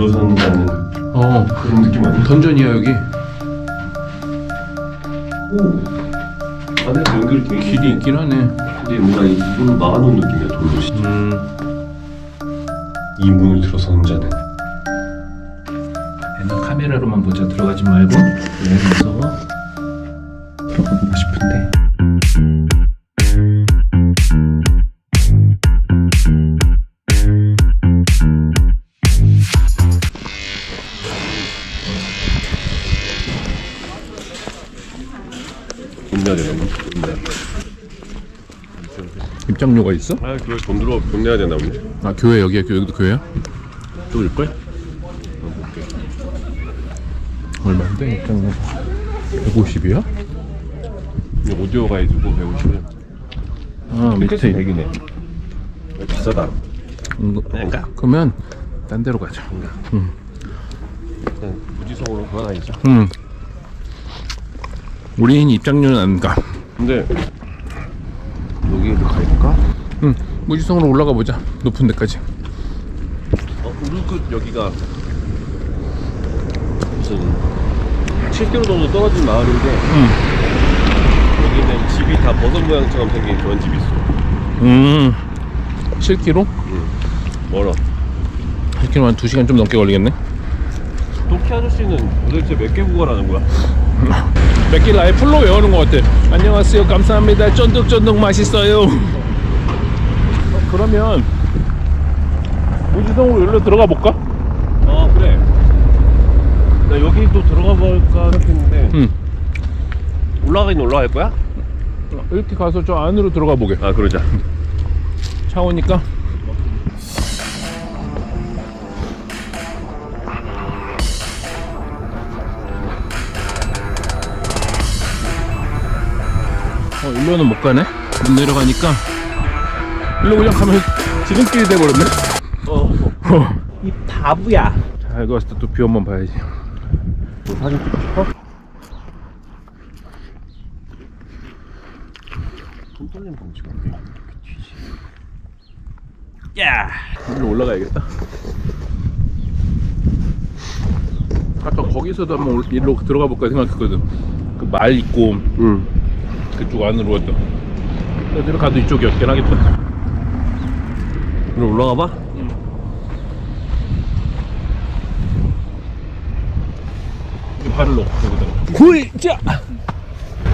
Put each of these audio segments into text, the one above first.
들어선다는 어 그런 느낌 아니야? 던전이야 여기. 오. 안에서 연결이 길이 있긴 하네. 근데 뭔가 이 문을 막아놓은 느낌이야 돌로 진짜 음. 이 문을 들어서는 자는. 얘는 카메라로만 보자 들어가지 말고 왜 무서워? 들어가보고 싶은데 입장료가 있어? 아 그걸 돈 들어 돈 내야 되나 보네 아 교회 여기야 교- 여기도 교회야? 또 일걸? 얼마인데 입장료 150이야? 오디오가 해주고 150원 아 밑에 100이네 비싸다 음, 그냥 가 그러면 딴 데로 가자 그냥 무지성으로 그건 아니죠 음. 우린 입장료는 안 가 근데 여기로 갈까? 응 무지성으로 올라가 보자. 높은 데까지. 어, 우르끝 여기가 무슨 7km 정도 떨어진 마을인데 응. 여기는 집이 다 버섯 모양처럼 생긴 그런 집이 있어. 음. 7km? 멀어. 7km 한 2시간 좀 넘게 걸리겠네. 도키 아저씨는 도대체 몇개 국어라는 거야? 몇길 아예 풀로 외우는 것 같아. 안녕하세요. 감사합니다. 쫀득쫀득 맛있어요. 어, 그러면 무지성으로 여기로 들어가 볼까? 어 그래. 나 여기 또 들어가 볼까 생각했는데 응. 올라가긴 올라갈 거야? 이렇게 가서 저 안으로 들어가 보게. 아 그러자. 차 오니까. 어 일로는 못 가네? 못 내려가니까 일로 그냥 가면 지름길이 돼버렸네. 어, 이 바보야. 자 여기 왔을 때또뷰 한번 봐야지. 뭐 사진 찍고 싶어? 손 떨리는 방식 어때? 야? 일로 올라가야겠다. 아까 거기서도 한번 올- 일로 들어가 볼까 생각했거든. 그 말 있고. 응. 그쪽 안으로 왔다. 들어가도 이쪽이었긴 하겠다 그럼 올라가 봐. 이 발을 넣고 여기다가. 후이자!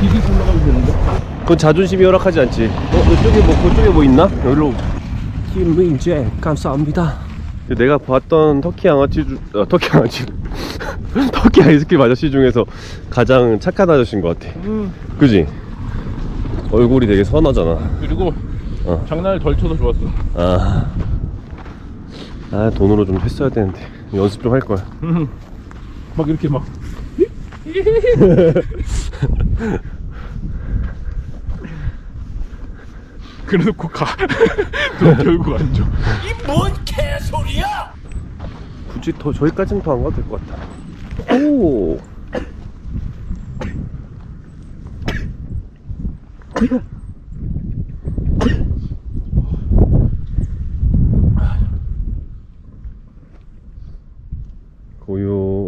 이게 올라가면 되는데? 그건 자존심이 허락하지 않지. 어? 이쪽에 뭐 그쪽에 뭐 있나? 여기로. 김민재 감사합니다. 내가 봤던 터키 양아치 중 어, 터키 양아치. 터키 아이스크림 아저씨 중에서 가장 착한 아저씨인 것 같아. 음, 그지? 얼굴이 되게 선하잖아. 그리고 어. 장난을 덜 쳐서 좋았어. 아, 아 돈으로 좀 했어야 되는데. 연습 좀 할 거야. 음, 막 이렇게 막. 그래놓고 가. 그럼 결국 안 줘. 굳이 더 저기까지는 더 안 가도 될 것 같다 오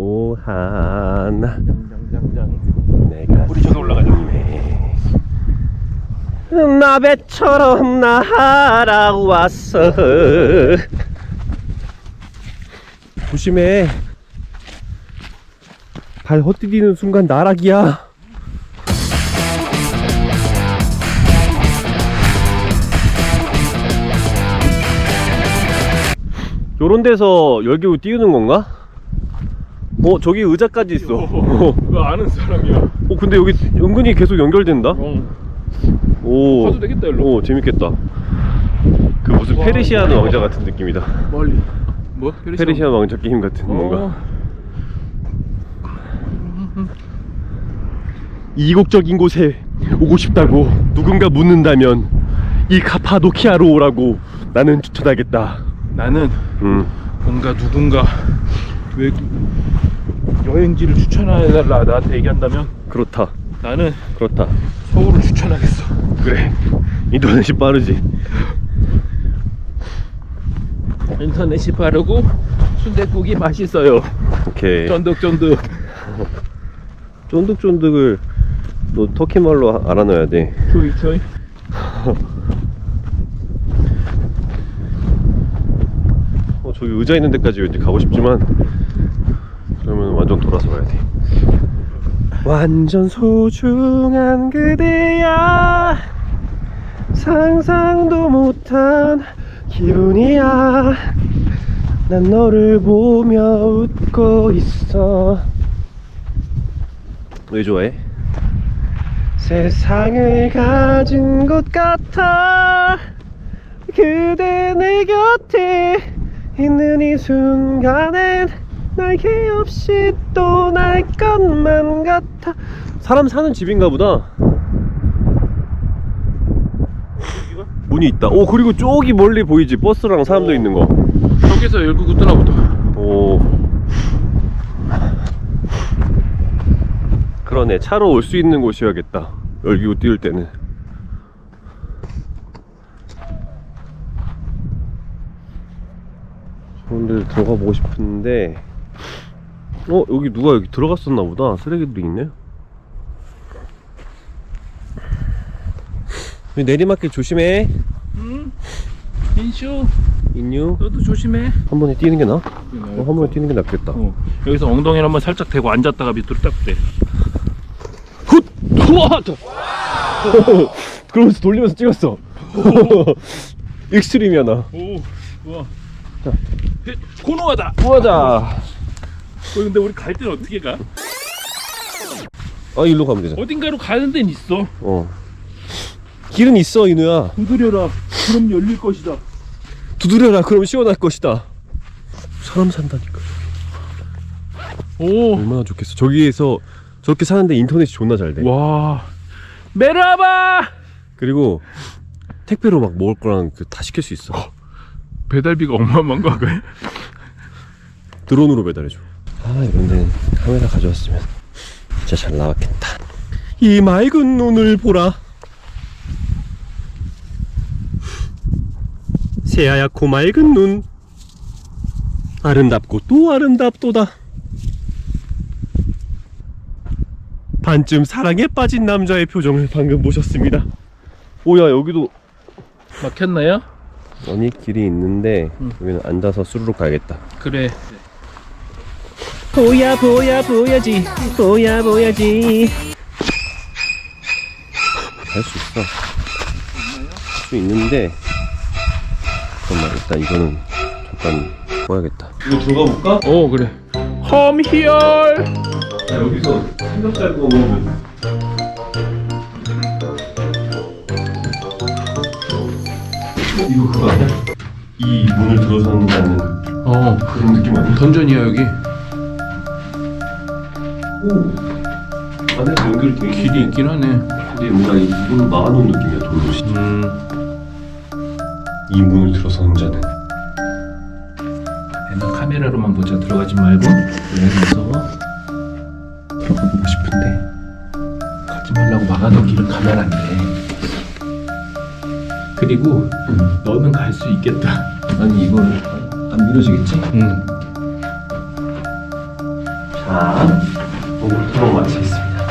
고요한 짱짱짱. 내가 우리 저기 올라가자. 나배처럼 날아왔어 조심해 발 헛디디는 순간 나락이야 요런 데서 열기구 띄우는 건가? 어 저기 의자까지 있어 어, 그 아는 사람이야. 어, 근데 여기 은근히 계속 연결된다 어. 오 가도 되겠다, 일로. 오 재밌겠다 그 무슨 와, 페르시아는 이거. 왕자 같은 느낌이다 멀리. 뭐? 페르시아 왕자 게임 같은 어. 뭔가 이국적인 곳에 오고 싶다고 누군가 묻는다면 이 카파도키아로 오라고 나는 추천하겠다 나는 음 뭔가 누군가 외 여행지를 추천해달라 나한테 얘기한다면 그렇다 나는 그렇다 서울을 추천하겠어. 그래 인터넷이 빠르지 인터넷이 빠르고 순대국이 맛있어요. 오케이. 쫀득쫀득. 쫀득쫀득을 너 터키 말로 하- 알아놔야 돼. 초이 초이. 어, 저기 의자 있는 데까지 가고 싶지만 그러면 완전 돌아서 가야 돼. 완전 소중한 그대야. 상상도 못한 기분이야. 난 너를 보며 웃고 있어. 왜 좋아해? 세상을 가진 것 같아. 그대 내 곁에 있는 이 순간엔 날개 없이 또날 것만 같아 사람 사는 집인가 보다. 문이 있다. 오 그리고 저기 멀리 보이지? 버스랑 사람도 있는 저기서 열고 뜨나 보다. 거오. 그러네. 차로 올 수 있는 곳이어야겠다. 열기고 띄울 때는. 좋은 데 들어가 보고 싶은데 어 여기 누가 여기 들어갔었나 보다 쓰레기들이 있네 내리막길 조심해 응. 민슈, 인유 너도 조심해. 한 번에 뛰는 게 나아? 어, 한 번에 뛰는 게 낫겠다 어, 여기서 엉덩이를 한번 살짝 대고 앉았다가 밑으로 딱 대. 훗! 우와! 그러면서 돌리면서 찍었어 익스트림이야 나 오, 우와. 자, 고노하다. 우와자 어, 근데 우리 갈 때는 어떻게 가? 아 일로 가면 되잖아 어딘가로 가는 데는 있어. 어 길은 있어 인우야 두드려라. 그럼 열릴 것이다. 두드려라 그럼 시원할 것이다 사람 산다니까 오, 얼마나 좋겠어 저기에서 저렇게 사는데 인터넷이 존나 잘돼 와. 메라바. 그리고 택배로 막 먹을 거랑 그 다 시킬 수 있어 배달비가 어마어마한 거 같아. 드론으로 배달해줘 아 이런 데는 카메라 가져왔으면 진짜 잘 나왔겠다 이 맑은 눈을 보라 새하얗고 맑은 눈 아름답고 또 아름답도다 반쯤 사랑에 빠진 남자의 표정을 방금 보셨습니다 오야 여기도 막혔나요? 아니 길이 있는데 응. 여기는 앉아서 수르륵 가야겠다 그래. 보야 보야 보야지 보야 보야지 할 수 있어 할 수 있는데 잠깐만 일단 이거는 잠깐 보야겠다 이거 들어가 볼까? 오, 그래. 홈 히얼. 야, 여기서 삼겹살 구워 먹으면 이거 그거 아니야? 이 문을 들어서는 않는 어, 그런 느낌 아니야? 던전이야 여기. 오 안에서 연결이 되게 길이 있긴 하네. 근데 뭔가 이 문을 막아놓은 느낌이야 돌도시 음. 이 문을 들어서는 자는 얘는 카메라로만 보자. 들어가지 말고. 그래서 들어가 보고 싶은데 가지 말라고 막아놓은 길을 가면 안 돼. 그리고 너는 갈 수 있겠다. 아니 이걸 안 밀어지겠지? 응. 자 오늘 토론 마치겠습니다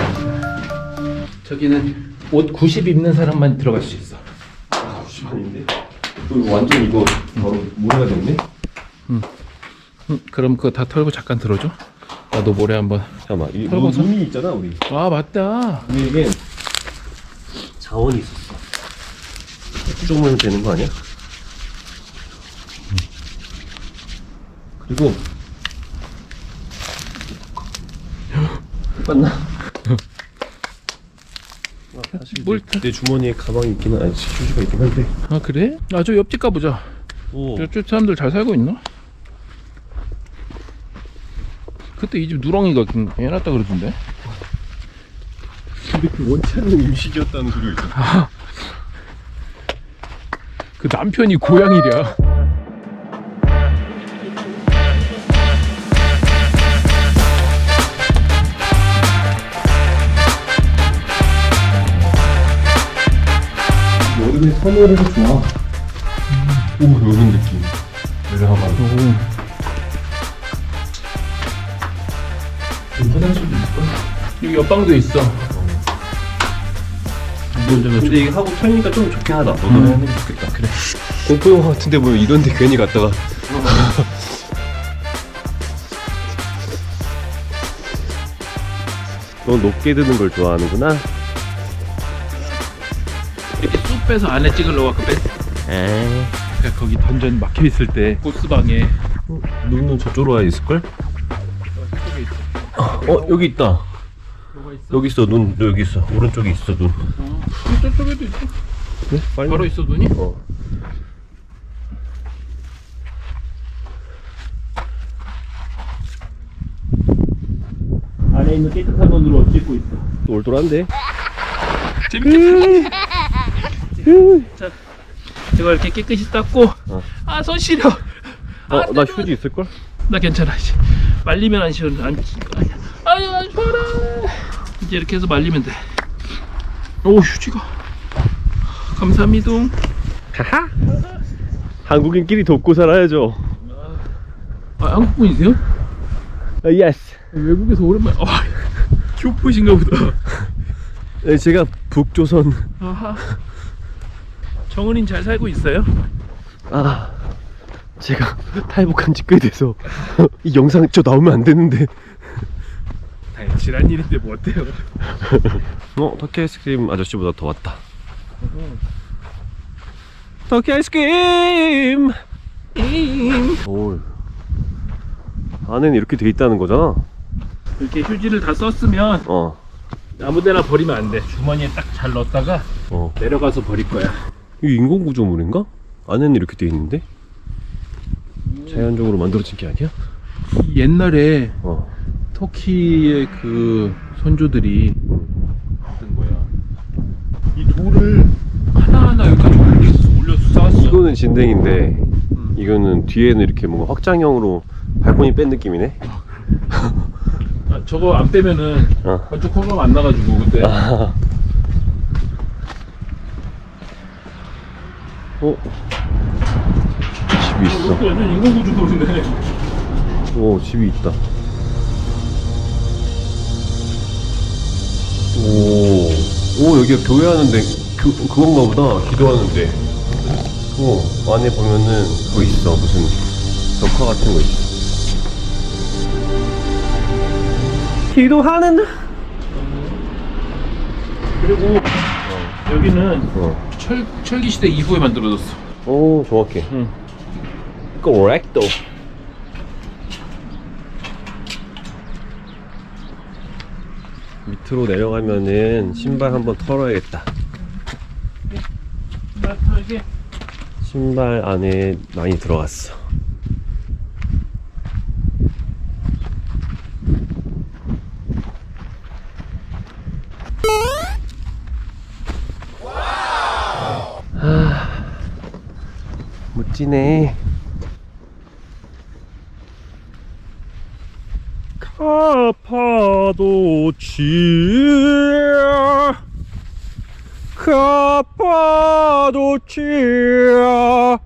저기는 옷 90 입는 사람만 들어갈 수 있어. 90원인데? 이거 완전 이거 바로 모래가 됐네? 응, 그럼 그거 다 털고 잠깐 들어줘. 나도 모래 한번. 잠깐만 이 털고 서? 눈이 있잖아 우리 아 맞다. 우리에겐 자원이 있었어 수정만 되는 거 아니야? 그리고 맞나? 사실 뭘 내, 내 주머니에 가방이 있기는 아니 휴지가 있긴 한데 아 그래? 아 저 옆집 가보자. 오 저쪽 사람들 잘 살고 있나? 그때 이 집 누렁이가 해놨다 그러던데. 근데 그 원치 않는 음식이었다는 소리가 있어 그 남편이 고양이랴. 선율이 좋아. 음, 오, 요런 느낌. 내려가면. 화장실도 있을걸? 여기 옆방도 있어. 근데 이게 하고 펴니까 좀 좋긴 하다. 너도 음. 하는 게 좋겠다. 그래. 공포 영화 같은데 뭐 이런데 괜히 갔다가. 너 높게 드는 걸 좋아하는구나. 빼서 안에 찍으려고 아까 뺐. 에이. 그러니까 거기 던전 막혀 있을 때 보스방에 눈은 저쪽으로 와 있을걸? 있어. 어 여기 있다. 뭐가 있어? 여기 있어 눈 여기 있어 오른쪽에 있어 눈. 어, 저쪽에도 있어. 네? 빨리. 바로 있어 눈이? 어. 안에 있는 깨끗한 눈으로 찍고 있어. 올돌한데. 재밌겠다. 자, 이거 이렇게 깨끗이 닦고 어. 아 손 시려. 아, 어나 휴지 있을 걸? 나 괜찮아 이제 말리면 안 시원 안 아유 안 시원해 이제 이렇게 해서 말리면 돼오 휴지가 감사합니다 하하. 한국인끼리 돕고 살아야죠. 아 한국분이세요? 아, 예스. 외국에서 오랜만에 아 교포신가 보다 네, 제가 북조선. 아하 정은인 잘 살고 있어요? 아 제가 탈북한 지 꽤 돼서 이 영상 저 나오면 안 되는데. 지난 일인데 뭐 어때요? 어 터키 아이스크림 아저씨보다 더 왔다. 터키 아이스크림. 오. 안에는 이렇게 돼 있다는 거잖아. 이렇게 휴지를 다 썼으면 어. 아무데나 버리면 안돼 주머니에 딱 잘 넣었다가 어. 내려가서 버릴 거야 이 인공 구조물인가? 안에는 이렇게 돼 있는데? 자연적으로 만들어진 게 아니야? 옛날에 어. 터키의 그 선조들이 했던 거야. 이 돌을 하나하나 여기까지 올려서, 올려서 쌓았어. 이거는 진댕인데 음. 이거는 뒤에는 이렇게 뭔가 확장형으로 발코니 뺀 느낌이네. 아, 저거 안 빼면은 어. 건축 허가가 안 나가지고 그때. 아. 어? 집이 있어. 완전 인공구조 돌이네. 오, 집이 있다. 오, 오 여기가 교회 하는데 교, 그건가 보다. 기도하는데. 오, 안에 보면은 그거 있어. 무슨 벽화 같은 거 있어. 기도하는. 그리고 여기는 어. 철, 철기 시대 이후에 만들어졌어. 오, 정확해. 응. Correcto. 밑으로 내려가면은 신발 한번 털어야겠다. 이게 신발 안에 많이 들어갔어. 멋지네. 카파도치 카파도치아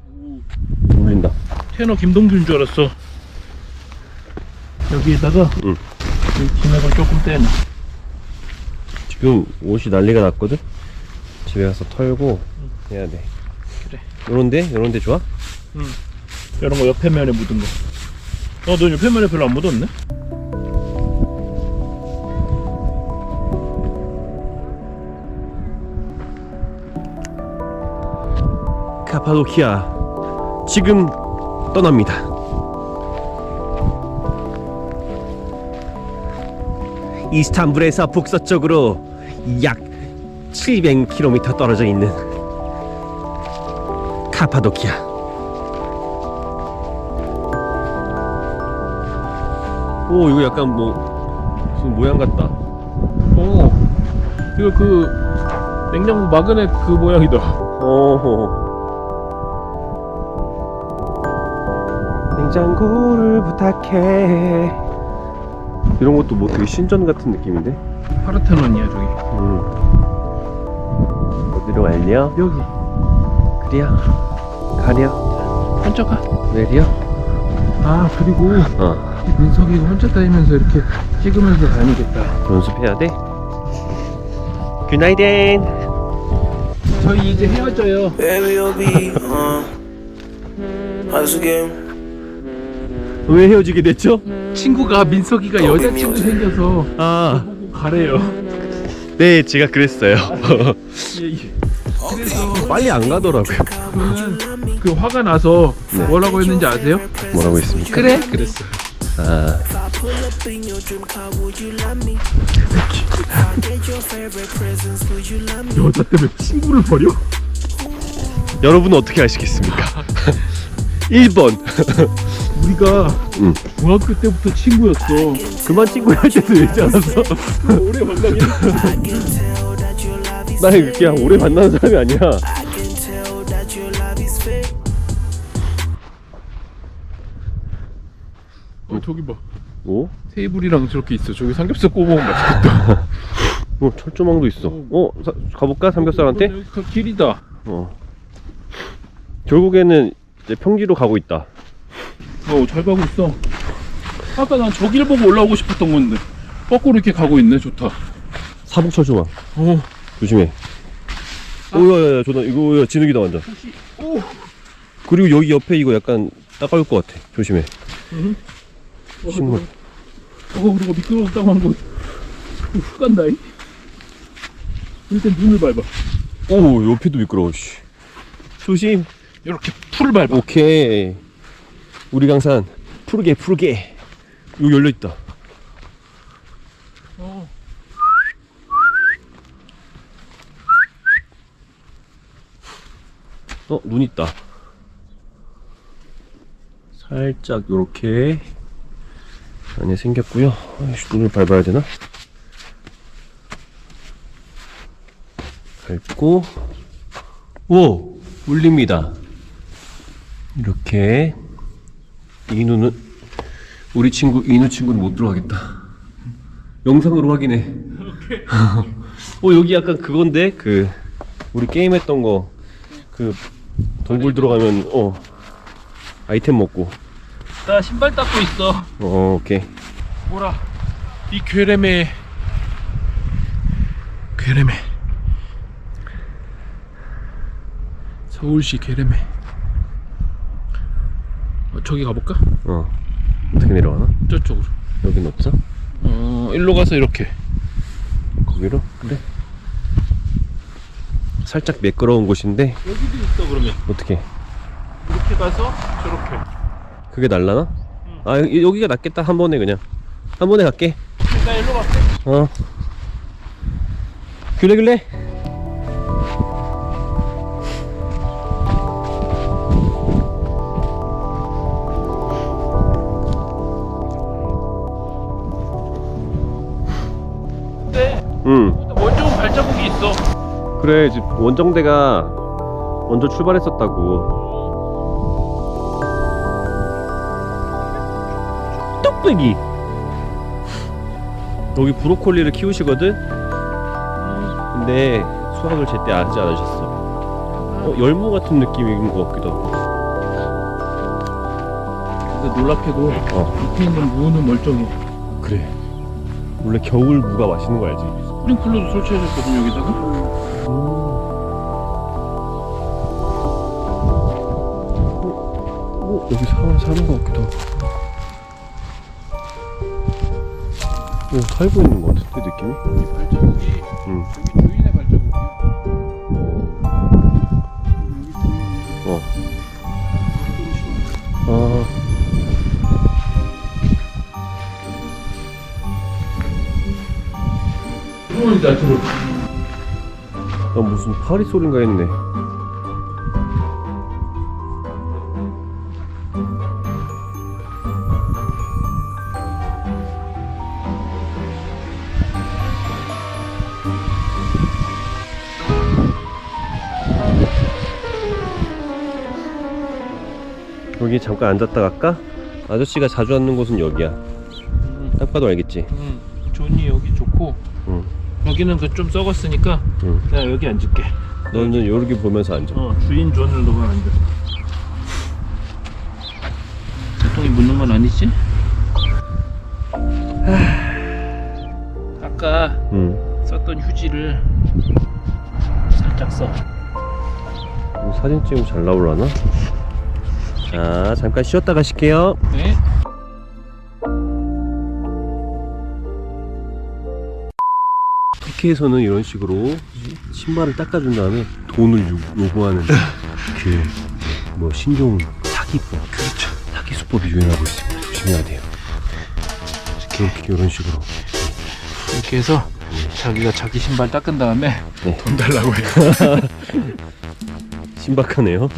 울린다 테너 김동규인 줄 알았어. 여기에다가 응. 이 진액을 조금 떼놔. 지금 옷이 난리가 났거든 집에 가서 털고 해야 돼 그래. 요런데? 요런데 좋아? 응. 이런 거 옆에 면에 묻은 거. 어, 너 옆에 면에 별로 안 묻었네? 카파도키아 지금 떠납니다 이스탄불에서 북서쪽으로 약 700km 떨어져 있는 카파도키아 오 이거 약간 뭐 무슨 모양 같다 오, 이거 그 냉장고 마그넷 그 모양이다. 오 냉장고를 부탁해 이런 것도 뭐 되게 신전 같은 느낌인데 파르테논이야 저기. 음. 어디로 갈려? 여기. 그리야 가려 한쪽 가. 내려 아 그리고 어 민석이 혼자 다니면서 이렇게 찍으면서 다니겠다. 연습해야 돼. 굿나잇엔. 저희 이제 헤어져요. Baby, you'll be on. Once again, 왜 헤어지게 됐죠? 친구가 민석이가 여자친구 생겨서 아, 보고 가래요. 네, 제가 그랬어요. 예, 예. 그래서 빨리 안 가더라고요. 그 화가 나서 네. 뭐라고 했는지 아세요? 뭐라고 했습니까? 그래? 그랬어요. 아? 여자 때문에 친구를 버려? 여러분은 어떻게 아시겠습니까? 1번. 우리가 응. 중학교 때부터 친구였어. 그만 친구 할 때도 얘기지 않았어? 오래 만나긴 나는 그냥 오래 만나는 사람이 아니야. 저기 봐. 오? 테이블이랑 저렇게 있어. 저기 삼겹살 구워 먹으면 맛있겠다. 어, 철조망도 있어. 어, 사- 가볼까? 삼겹살한테? 여기 그 길이다. 어. 결국에는 이제 평지로 가고 있다. 어, 잘 가고 있어. 아까 난 저 길 보고 올라오고 싶었던 건데. 거꾸로 이렇게 가고 있네. 좋다. 사복 철조망. 어. 조심해. 오, 야, 야, 야, 조나, 이거, 야, 진흙이다, 완전. 오. 그리고 여기 옆에 이거 약간 따가울 것 같아. 조심해. 어, 식물. 어, 그리고 미끄러웠다고 한 거. 훅 간다. 이. 일단 눈을 밟아. 오, 옆에도 미끄러워, 씨. 조심. 이렇게 풀을 밟아. 오케이. 우리 강산, 푸르게, 푸르게. 이거 열려있다. 어. 어, 눈 있다. 살짝 요렇게 안에 생겼고요. 아이씨, 눈을 밟아야 되나? 밟고 오! 울립니다. 이렇게 이누는 우리 친구 이누 친구는 못 들어가겠다. 영상으로 확인해. 어 여기 약간 그건데 그 우리 게임 했던 거 그 동굴 들어가면 어 아이템 먹고 나 신발 닦고 있어. 어 오케이 뭐라? 이 괴뢰매. 괴뢰매. 서울시 괴뢰매. 어, 저기 가볼까? 어 어떻게 내려가나 저쪽으로. 여긴 없어 어, 일로 가서 이렇게. 거기로 그래 살짝 매끄러운 곳인데 여기도 있어 그러면. 어떻게 이렇게 가서 저렇게. 그게 날라나? 아 여기, 여기가 낫겠다. 한 번에 그냥. 한 번에 갈게. 나 일로 갈게. 어. 그래 그래. 근데 응 원종 발자국이 있어. 그래 지금 원정대가 먼저 출발했었다고 뚝배기. 여기 브로콜리를 키우시거든? 근데 수확을 제때 하지 않으셨어. 어, 열무 같은 느낌인 것 같기도 하고. 근데 놀랍게도 어. 밑에 있는 무는 멀쩡해. 그래. 원래 겨울 무가 맛있는 거 알지? 스프링클러도 설치해줬거든 여기다가. 어, 여기 사람 사는 것 같기도 하고 어, 살고 있는 것 같은데 느낌이? 이 발자국이 응. 여기 주인의 발자국이야. 어. 아. 들어오니까 들어. 나 무슨 파리 소린가 했네. 여기 잠깐 앉았다 갈까? 아저씨가 자주 앉는 곳은 여기야. 음. 딱 봐도 알겠지. 음, 존이 여기 좋고 응. 여기는 그 좀 썩었으니까 응. 내가 여기 앉을게. 너는 여기 보면서 앉아. 어, 주인 존을 너가 앉아. 보통이 묻는 건 아니지? 아까 응. 썼던 휴지를 살짝 써. 사진 찍으면 잘 나올라나? 자 잠깐 쉬었다 가실게요. 네. 터키에서는 이런 식으로 신발을 닦아준 다음에 돈을 요, 요구하는 그뭐 신종 사기법. 그렇죠. 사기 수법이 유행하고 있습니다. 조심해야 돼요. 이렇게 이런 식으로. 이렇게 해서 자기가 자기 신발 닦은 다음에 네. 돈 달라고 해요. 신박하네요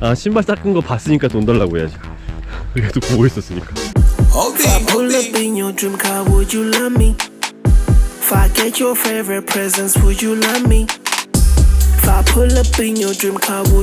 아 신발 닦은 거 봤으니까 돈 달라고 해야지 그래도 보고 있었으니까 If I pull up in your dream car, would you love me? If I get your favorite presents, would you love me? If I pull up in your dream car, would